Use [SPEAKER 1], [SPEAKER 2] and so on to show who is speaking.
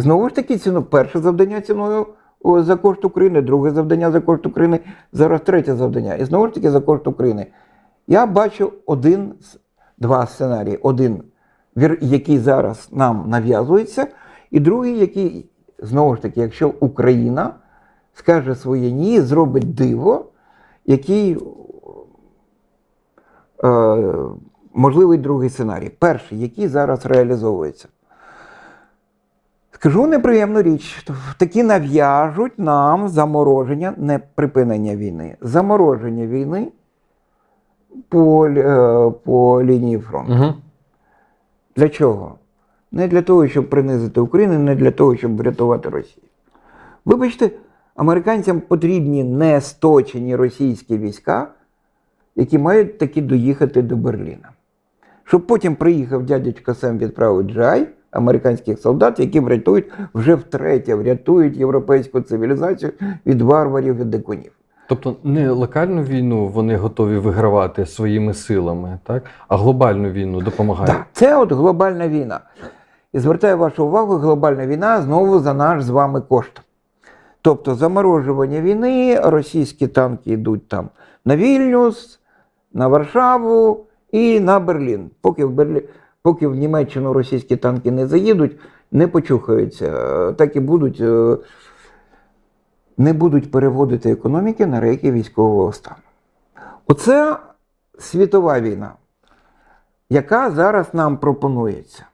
[SPEAKER 1] Знову ж таки, ціну, перше завдання ціною за кошт України, друге завдання за кошт України, зараз третє завдання. І знову ж таки за кошт України. Я бачу один, два сценарії. Один, який зараз нам нав'язується, і другий, який, знову ж таки, якщо Україна скаже своє ні, зробить диво, який е, можливий другий сценарій. Перший, який зараз реалізовується. Скажу неприємну річ, такі нав'яжуть нам замороження, не припинення війни, замороження війни по, е, по лінії фронту.
[SPEAKER 2] Угу.
[SPEAKER 1] Для чого? Не для того, щоб принизити Україну, не для того, щоб врятувати Росію. Вибачте, американцям потрібні не сточені російські війська, які мають таки доїхати до Берліна. Щоб потім приїхав дядечко Сем відправив джай американських солдат, які врятують вже втретє, врятують європейську цивілізацію від варварів і дикунів.
[SPEAKER 2] Тобто не локальну війну вони готові вигравати своїми силами, так? а глобальну війну допомагають.
[SPEAKER 1] Так, це от глобальна війна. І звертаю вашу увагу, глобальна війна знову за наш з вами кошт. Тобто заморожування війни, російські танки йдуть там на Вільнюс, на Варшаву і на Берлін. Поки в, Берлі... Поки в Німеччину російські танки не заїдуть, не почухаються, Е, так і будуть, е, не будуть переводити економіки на рейки військового стану. Оце світова війна яка зараз нам пропонується.